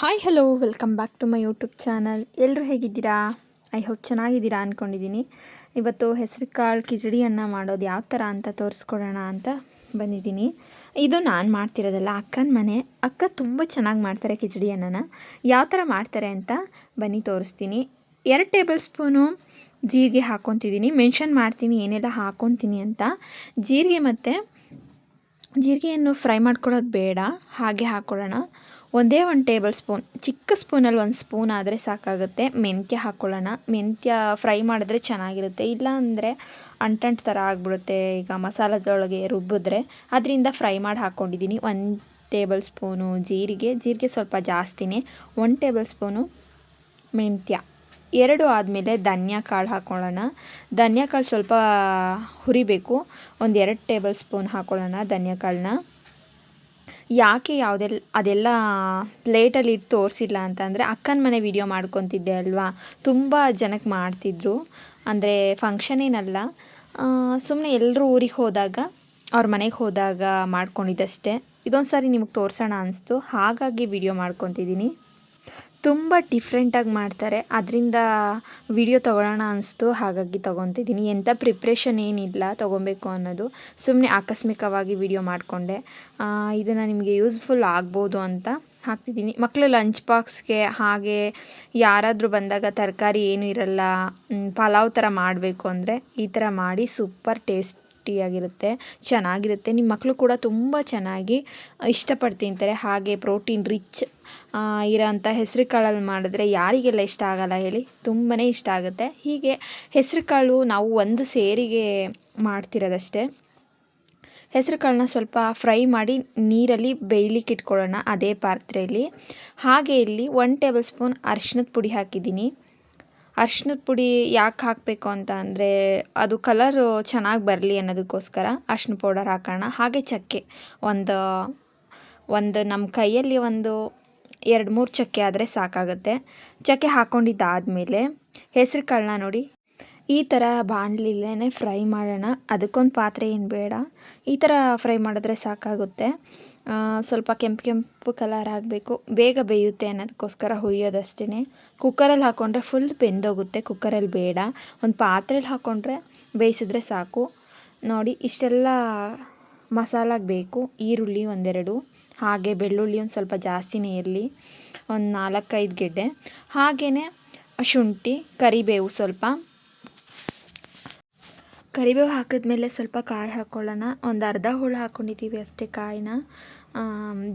Hi hello welcome back to my YouTube channel ಎಲ್ಲರೂ ಹೇಗಿದ್ದೀರಾ? I hope ಚೆನ್ನಾಗಿದ್ದೀರಾ ಅಂದ್ಕೊಂಡಿದ್ದೀನಿ ಇವತ್ತು ಹೆಸರು ಕಾಳು ಕಿಚಡಿಯನ್ನು ಮಾಡೋದು ಯಾವ ಥರ ಅಂತ ತೋರಿಸ್ಕೊಡೋಣ ಅಂತ ಬಂದಿದ್ದೀನಿ. ಇದು ನಾನು ಮಾಡ್ತಿರೋದಲ್ಲ, ಅಕ್ಕನ ಮನೆ. ಅಕ್ಕ ತುಂಬ ಚೆನ್ನಾಗಿ ಮಾಡ್ತಾರೆ ಕಿಚಡಿ ಅನ್ನನ ಯಾವ ಥರ ಮಾಡ್ತಾರೆ ಅಂತ ಬನ್ನಿ ತೋರಿಸ್ತೀನಿ. ಎರಡು ಟೇಬಲ್ ಸ್ಪೂನು ಜೀರಿಗೆ ಹಾಕ್ಕೊತಿದ್ದೀನಿ. ಮೆನ್ಷನ್ ಮಾಡ್ತೀನಿ, ಏನೆಲ್ಲ ಹಾಕ್ಕೊತೀನಿ ಅಂತ. ಜೀರಿಗೆ ಮತ್ತು, ಜೀರಿಗೆಯನ್ನು ಫ್ರೈ ಮಾಡ್ಕೊಳ್ಳೋದು ಬೇಡ. ಹಾಗೆ ಹಾಕ್ಕೊಳ್ಳೋಣ. ಒಂದೇ ಒಂದು ಟೇಬಲ್ ಸ್ಪೂನ್, ಚಿಕ್ಕ ಸ್ಪೂನಲ್ಲಿ ಒಂದು ಸ್ಪೂನ್ ಆದರೆ ಸಾಕಾಗುತ್ತೆ. ಮೆಂತ್ಯ ಹಾಕ್ಕೊಳ್ಳೋಣ ಮೆಂತ್ಯ ಫ್ರೈ ಮಾಡಿದ್ರೆ ಚೆನ್ನಾಗಿರುತ್ತೆ. ಇಲ್ಲ ಅಂದರೆ ಅಂಟಂಟು ಥರ ಆಗಿಬಿಡುತ್ತೆ. ಈಗ ಮಸಾಲದೊಳಗೆ ರುಬ್ಬಿದ್ರೆ ಅದರಿಂದ ಫ್ರೈ ಮಾಡಿ ಹಾಕ್ಕೊಂಡಿದ್ದೀನಿ ಒಂದು ಟೇಬಲ್ ಸ್ಪೂನು ಜೀರಿಗೆ. ಜೀರಿಗೆ ಸ್ವಲ್ಪ ಜಾಸ್ತಿನೇ. ಒಂದು ಟೇಬಲ್ ಸ್ಪೂನು ಮೆಂತ್ಯ. ಎರಡು ಆದಮೇಲೆ ಧನ್ಯ ಕಾಳು ಹಾಕ್ಕೊಳ್ಳೋಣ ಧನ್ಯ ಕಾಳು ಸ್ವಲ್ಪ ಹುರಿಬೇಕು. ಒಂದು ಎರಡು ಟೇಬಲ್ ಸ್ಪೂನ್ ಹಾಕ್ಕೊಳ್ಳೋಣ ಧನ್ಯ ಕಾಳನ್ನ. ಯಾಕೆ ಯಾವುದೆಲ್ಲ ಅದೆಲ್ಲ ಪ್ಲೇಟಲ್ಲಿ ಇಟ್ಟು ತೋರಿಸಿಲ್ಲ ಅಂತಂದರೆ ಅಕ್ಕನ ಮನೆ ವಿಡಿಯೋ ಮಾಡ್ಕೊತಿದ್ದೆ ಅಲ್ವಾ? ತುಂಬ ಜನಕ್ಕೆ ಮಾಡ್ತಿದ್ರು. ಅಂದರೆ ಫಂಕ್ಷನ್ ಏನಲ್ಲ. ಸುಮ್ಮನೆ ಎಲ್ಲರೂ ಊರಿಗೆ ಹೋದಾಗ, ಅವ್ರ ಮನೆಗೆ ಹೋದಾಗ ಮಾಡ್ಕೊಂಡಿದ್ದಷ್ಟೇ. ಇದೊಂದು ಸಾರಿ ನಿಮಗೆ ತೋರಿಸೋಣ ಅನಿಸ್ತು. ಹಾಗಾಗಿ ವಿಡಿಯೋ ಮಾಡ್ಕೊತಿದ್ದೀನಿ. ತುಂಬ ಡಿಫ್ರೆಂಟಾಗಿ ಮಾಡ್ತಾರೆ. ಅದರಿಂದ ವಿಡಿಯೋ ತೊಗೊಳ್ಳೋಣ ಅನಿಸ್ತು. ಹಾಗಾಗಿ ತೊಗೊತಿದ್ದೀನಿ. ಎಂಥ ಪ್ರಿಪ್ರೇಷನ್ ಏನಿಲ್ಲ ತೊಗೊಬೇಕು ಅನ್ನೋದು. ಸುಮ್ಮನೆ ಆಕಸ್ಮಿಕವಾಗಿ ವಿಡಿಯೋ ಮಾಡಿಕೊಂಡೆ. ಇದನ್ನು ನಿಮಗೆ ಯೂಸ್ಫುಲ್ ಆಗ್ಬೋದು ಅಂತ ಹಾಕ್ತಿದ್ದೀನಿ. ಮಕ್ಕಳು ಲಂಚ್ ಬಾಕ್ಸ್ಗೆ ಹಾಗೆ ಯಾರಾದರೂ ಬಂದಾಗ ತರಕಾರಿ ಏನೂ ಇರಲ್ಲ ಪಲಾವ್ ಥರ ಮಾಡಬೇಕು ಅಂದರೆ ಈ ಥರ ಮಾಡಿ ಸೂಪರ್ ಟೇಸ್ಟ್ ಟೇಸ್ಟಿಯಾಗಿರುತ್ತೆ ಚೆನ್ನಾಗಿರುತ್ತೆ. ನಿಮ್ಮ ಮಕ್ಕಳು ಕೂಡ ತುಂಬ ಚೆನ್ನಾಗಿ ಇಷ್ಟಪಟ್ಟು ತಿಂತಾರೆ. ಹಾಗೆ ಪ್ರೋಟೀನ್ ರಿಚ್ ಇರೋಂಥ ಹೆಸರು ಕಾಳಲ್ಲಿ ಮಾಡಿದ್ರೆ ಯಾರಿಗೆಲ್ಲ ಇಷ್ಟ ಆಗಲ್ಲ ಹೇಳಿ? ತುಂಬಾ ಇಷ್ಟ ಆಗುತ್ತೆ. ಹೀಗೆ ಹೆಸರು ಕಾಳು ನಾವು ಒಂದು ಸೇರಿಗೆ ಮಾಡ್ತಿರೋದಷ್ಟೇ. ಹೆಸರು ಕಾಳನ್ನ ಸ್ವಲ್ಪ ಫ್ರೈ ಮಾಡಿ ನೀರಲ್ಲಿ ಬೇಯ್ಲಿಕ್ಕೆ ಇಟ್ಕೊಳ್ಳೋಣ ಅದೇ ಪಾತ್ರೆಯಲ್ಲಿ ಹಾಗೆ ಇಲ್ಲಿ ಒನ್ ಟೇಬಲ್ ಸ್ಪೂನ್ ಅರಿಶಿನದ ಪುಡಿ ಹಾಕಿದ್ದೀನಿ. ಅರ್ಶಿನದ ಪುಡಿ ಯಾಕೆ ಹಾಕಬೇಕು ಅಂತ ಅಂದರೆ ಅದು ಕಲರು ಚೆನ್ನಾಗಿ ಬರಲಿ ಅನ್ನೋದಕ್ಕೋಸ್ಕರ ಅರ್ಶಿನ ಪೌಡರ್ ಹಾಕೋಣ. ಹಾಗೆ ಚಕ್ಕೆ. ಒಂದು ಒಂದು ನಮ್ಮ ಕೈಯಲ್ಲಿ ಒಂದು ಎರಡು, ಮೂರು ಚಕ್ಕೆ ಆದರೆ ಸಾಕಾಗುತ್ತೆ. ಚಕ್ಕೆ ಹಾಕ್ಕೊಂಡಿದ್ದಾದಮೇಲೆ ಹೆಸ್ರು ಕಾಳನ್ನ ನೋಡಿ. ಈ ಥರ ಬಾಣಲಿಲೇ ಫ್ರೈ ಮಾಡೋಣ. ಅದಕ್ಕೊಂದು ಪಾತ್ರೆ ಏನು ಬೇಡ. ಈ ಥರ ಫ್ರೈ ಮಾಡಿದ್ರೆ ಸಾಕಾಗುತ್ತೆ. ಸ್ವಲ್ಪ ಕೆಂಪು ಕೆಂಪು ಕಲರ್ ಆಗಬೇಕು. ಬೇಗ ಬೇಯುತ್ತೆ ಅನ್ನೋದಕ್ಕೋಸ್ಕರ ಹುಯ್ಯೋದಷ್ಟೇ ಕುಕ್ಕರಲ್ಲಿ ಹಾಕ್ಕೊಂಡ್ರೆ ಫುಲ್ ಬೆಂದೋಗುತ್ತೆ. ಕುಕ್ಕರಲ್ಲಿ ಬೇಡ. ಒಂದು ಪಾತ್ರೆಲಿ ಹಾಕ್ಕೊಂಡ್ರೆ ಬೇಯಿಸಿದ್ರೆ ಸಾಕು. ನೋಡಿ, ಇಷ್ಟೆಲ್ಲ ಮಸಾಲಾಗೆ ಬೇಕು. ಈರುಳ್ಳಿ ಒಂದೆರಡು. ಹಾಗೆ ಬೆಳ್ಳುಳ್ಳಿ ಒಂದು ಸ್ವಲ್ಪ ಜಾಸ್ತಿನೇ ಇರಲಿ. ಒಂದು ನಾಲ್ಕೈದು ಗೆಡ್ಡೆ. ಹಾಗೆಯೇ ಶುಂಠಿ, ಕರಿಬೇವು ಸ್ವಲ್ಪ. ಕರಿಬೇವು ಹಾಕಿದ್ಮೇಲೆ ಸ್ವಲ್ಪ ಕಾಯಿ ಹಾಕ್ಕೊಳ್ಳೋಣ ಒಂದು ಅರ್ಧ ಹೋಳು ಹಾಕ್ಕೊಂಡಿದ್ದೀವಿ ಅಷ್ಟೇ ಕಾಯಿನ.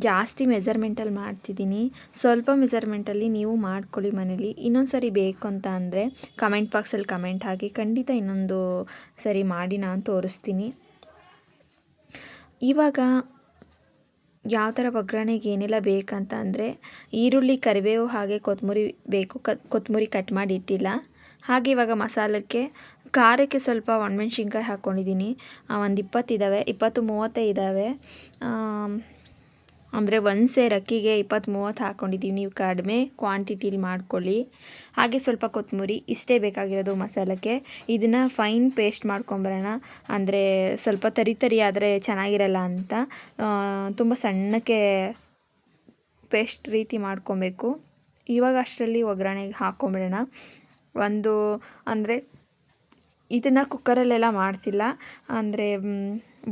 ಜಾಸ್ತಿ ಮೆಜರ್ಮೆಂಟಲ್ಲಿ ಮಾಡ್ತಿದ್ದೀನಿ. ಸ್ವಲ್ಪ ಮೆಜರ್ಮೆಂಟಲ್ಲಿ ನೀವು ಮಾಡ್ಕೊಳ್ಳಿ ಮನೇಲಿ. ಇನ್ನೊಂದು ಸರಿ ಬೇಕು ಅಂತ ಅಂದರೆ ಕಮೆಂಟ್ ಬಾಕ್ಸಲ್ಲಿ ಕಮೆಂಟ್ ಹಾಕಿ ಖಂಡಿತ ಇನ್ನೊಂದು ಸರಿ ಮಾಡಿ ನಾನು ತೋರಿಸ್ತೀನಿ. ಇವಾಗ ಯಾವ ಥರ ಒಗ್ಗರಣೆಗೆ ಏನೆಲ್ಲ ಬೇಕಂತ ಅಂದರೆ ಈರುಳ್ಳಿ, ಕರಿಬೇವು ಹಾಗೆ ಕೊತ್ತಂಬರಿ ಬೇಕು. ಕೊತ್ತಂಬರಿ ಕಟ್ ಮಾಡಿ ಇಟ್ಟಿಲ್ಲ. ಹಾಗೆ ಇವಾಗ ಮಸಾಲಕ್ಕೆ ಖಾರಕ್ಕೆ ಸ್ವಲ್ಪ ಒಣಮೆಣ್ಸಿನ್ಕಾಯಿ ಹಾಕ್ಕೊಂಡಿದ್ದೀನಿ ಒಂದು ಇಪ್ಪತ್ತಿದ್ದಾವೆ ಇಪ್ಪತ್ತು ಮೂವತ್ತೇ ಇದ್ದಾವೆ ಅಂದರೆ ಒಂದು ಸೇರು ಅಕ್ಕಿಗೆ ಇಪ್ಪತ್ತು ಮೂವತ್ತು ಹಾಕ್ಕೊಂಡಿದ್ದೀವಿ ನೀವು ಕಡಿಮೆ ಕ್ವಾಂಟಿಟಿಲಿ ಮಾಡ್ಕೊಳ್ಳಿ. ಹಾಗೆ ಸ್ವಲ್ಪ ಕೊತ್ತಂಬರಿ ಇಷ್ಟೇ ಬೇಕಾಗಿರೋದು ಮಸಾಲಕ್ಕೆ. ಇದನ್ನು ಫೈನ್ ಪೇಸ್ಟ್ ಮಾಡ್ಕೊಂಬರೋಣ. ಅಂದರೆ ಸ್ವಲ್ಪ ತರಿ ತರಿ ಆದರೆ ಚೆನ್ನಾಗಿರಲ್ಲ ಅಂತ. ತುಂಬ ಸಣ್ಣಕ್ಕೆ ಪೇಸ್ಟ್ ರೀತಿ ಮಾಡ್ಕೊಬೇಕು. ಇವಾಗ ಅಷ್ಟರಲ್ಲಿ ಒಗ್ಗರಣೆಗೆ ಹಾಕ್ಕೊಂಬಿಡೋಣ. ಒಂದು, ಅಂದರೆ ಇದನ್ನು ಕುಕ್ಕರಲ್ಲೆಲ್ಲ ಮಾಡ್ತಿಲ್ಲ. ಅಂದರೆ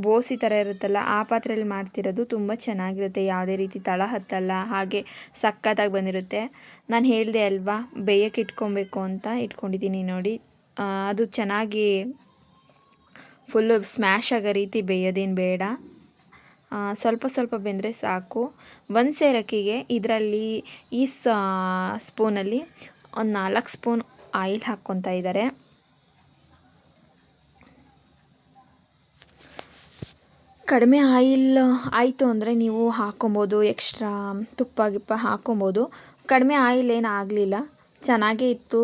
ಬೋಸಿ ಥರ ಇರುತ್ತಲ್ಲ, ಆ ಪಾತ್ರೆಯಲ್ಲಿ ಮಾಡ್ತಿರೋದು ತುಂಬ ಚೆನ್ನಾಗಿರುತ್ತೆ. ಯಾವುದೇ ರೀತಿ ತಳ ಹತ್ತಲ್ಲ, ಹಾಗೆ ಸಕ್ಕತ್ತಾಗಿ ಬಂದಿರುತ್ತೆ. ನಾನು ಹೇಳಿದೆ ಅಲ್ವಾ, ಬೇಯಕ್ಕೆ ಇಟ್ಕೊಬೇಕು ಅಂತ ಇಟ್ಕೊಂಡಿದ್ದೀನಿ ನೋಡಿ. ಅದು ಚೆನ್ನಾಗಿ ಫುಲ್ಲು ಸ್ಮ್ಯಾಶ್ ಆಗೋ ರೀತಿ ಬೇಯೋದೇನು ಬೇಡ. ಸ್ವಲ್ಪ ಸ್ವಲ್ಪ ಬೆಂದರೆ ಸಾಕು. ಒಂದು ಸೇರಕ್ಕಿಗೆ ಇದರಲ್ಲಿ ಈ ಸ್ಪೂನಲ್ಲಿ ಒಂದು ನಾಲ್ಕು ಸ್ಪೂನ್ ಆಯಿಲ್ ಹಾಕ್ಕೊತಾ ಇದ್ದಾರೆ ಕಡಿಮೆ ಆಯಿಲ್, ಆಯಿತು ಅಂದರೆ ನೀವು ಹಾಕ್ಕೊಬೋದು ಎಕ್ಸ್ಟ್ರಾ ತುಪ್ಪ, ಗಿಪ್ಪ ಹಾಕ್ಕೊಬೋದು. ಕಡಿಮೆ ಆಯಿಲ್ ಏನು ಆಗಲಿಲ್ಲ. ಚೆನ್ನಾಗೇ ಇತ್ತು.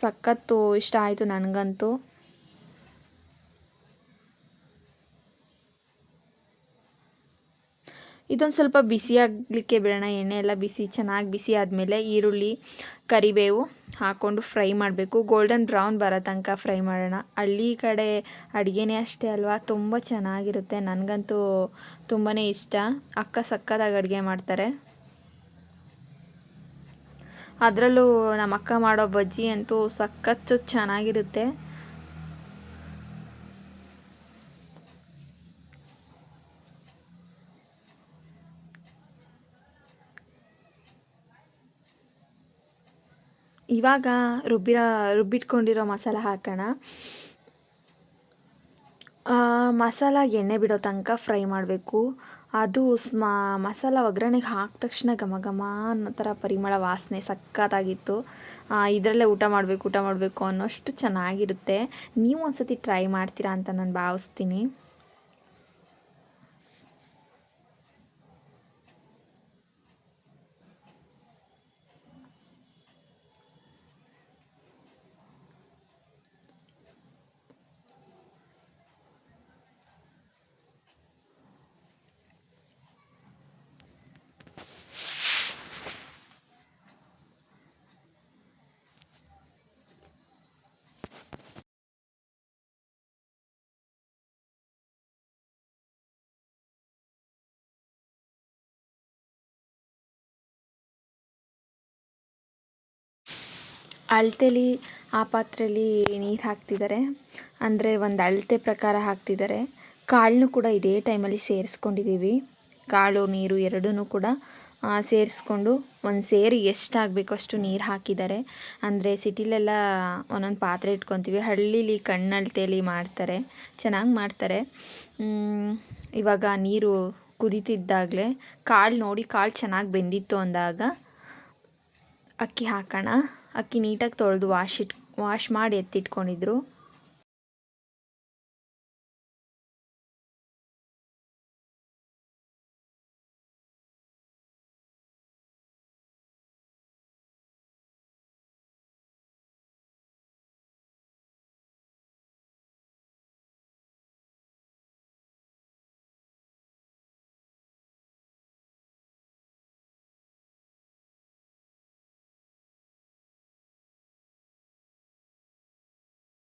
ಸಖತ್ತು ಇಷ್ಟ ಆಯಿತು ನನಗಂತೂ. ಇದೊಂದು ಸ್ವಲ್ಪ ಬಿಸಿಯಾಗಲಿಕ್ಕೆ ಬಿಡೋಣ ಎಣ್ಣೆ ಎಲ್ಲ ಬಿಸಿ, ಚೆನ್ನಾಗಿ ಬಿಸಿ ಆದಮೇಲೆ ಈರುಳ್ಳಿ, ಕರಿಬೇವು ಹಾಕ್ಕೊಂಡು ಫ್ರೈ ಮಾಡಬೇಕು. ಗೋಲ್ಡನ್ ಬ್ರೌನ್ ಬರೋ ತನಕ ಫ್ರೈ ಮಾಡೋಣ. ಹಳ್ಳಿ ಕಡೆ ಅಡುಗೆನೇ ಅಷ್ಟೇ ಅಲ್ವಾ? ತುಂಬ ಚೆನ್ನಾಗಿರುತ್ತೆ. ನನಗಂತೂ ತುಂಬಾ ಇಷ್ಟ. ಅಕ್ಕ ಸಕ್ಕತ್ತಾಗಿ ಅಡುಗೆ ಮಾಡ್ತಾರೆ. ಅದರಲ್ಲೂ ನಮ್ಮ ಅಕ್ಕ ಮಾಡೋ ಬಜ್ಜಿ ಅಂತೂ ಸಖತ್ತು ಚೆನ್ನಾಗಿರುತ್ತೆ. ಇವಾಗ ರುಬ್ಬಿರೋ, ರುಬ್ಬಿಟ್ಕೊಂಡಿರೋ ಮಸಾಲ ಹಾಕೋಣ. ಮಸಾಲ ಎಣ್ಣೆ ಬಿಡೋ ತನಕ ಫ್ರೈ ಮಾಡಬೇಕು. ಅದು ಸ್ಮ ಮಸಾಲ ಒಗ್ಗರಣೆಗೆ ಹಾಕಿದ ತಕ್ಷಣ ಘಮ ಘಮ ಅನ್ನೋ ಥರ ಪರಿಮಳ ವಾಸನೆ ಸಖತ್ತಾಗಿತ್ತು. ಇದರಲ್ಲೇ ಊಟ ಮಾಡಬೇಕು ಊಟ ಮಾಡಬೇಕು ಅನ್ನೋಷ್ಟು ಚೆನ್ನಾಗಿರುತ್ತೆ. ನೀವು ಒಂದ್ಸತಿ ಟ್ರೈ ಮಾಡ್ತೀರಾ ಅಂತ ನಾನು ಭಾವಿಸ್ತೀನಿ. ಅಳತೆಲಿ ಆ ಪಾತ್ರೆಯಲ್ಲಿ ನೀರು ಹಾಕ್ತಿದ್ದಾರೆ ಅಂದರೆ ಒಂದು ಅಳತೆ ಪ್ರಕಾರ ಹಾಕ್ತಿದ್ದಾರೆ ಕಾಳನ್ನು ಕೂಡ ಇದೇ ಟೈಮಲ್ಲಿ ಸೇರಿಸ್ಕೊಂಡಿದ್ದೀವಿ ಕಾಳು, ನೀರು ಎರಡೂ ಕೂಡ ಸೇರಿಸ್ಕೊಂಡು ಒಂದು ಸೇರಿ ಎಷ್ಟು ಆಗಬೇಕು ಅಷ್ಟು ನೀರು ಹಾಕಿದ್ದಾರೆ ಅಂದರೆ ಸಿಟಿಲೆಲ್ಲ ಒಂದೊಂದು ಪಾತ್ರೆ ಇಟ್ಕೊತೀವಿ. ಹಳ್ಳೀಲಿ ಕಣ್ಣಳತೆಯಲ್ಲಿ ಮಾಡ್ತಾರೆ. ಚೆನ್ನಾಗಿ ಮಾಡ್ತಾರೆ. ಇವಾಗ ನೀರು ಕುದೀತಿದ್ದಾಗಲೇ ಕಾಳು ನೋಡಿ ಕಾಳು ಚೆನ್ನಾಗಿ ಬೆಂದಿತ್ತು ಅಂದಾಗ ಅಕ್ಕಿ ಹಾಕೋಣ. ಅಕ್ಕಿ ನೀಟಾಗಿ ತೊಳೆದು ವಾಶ್ ಇಟ್ ವಾಶ್ ಮಾಡಿ ಎತ್ತಿಟ್ಕೊಂಡಿದ್ರು.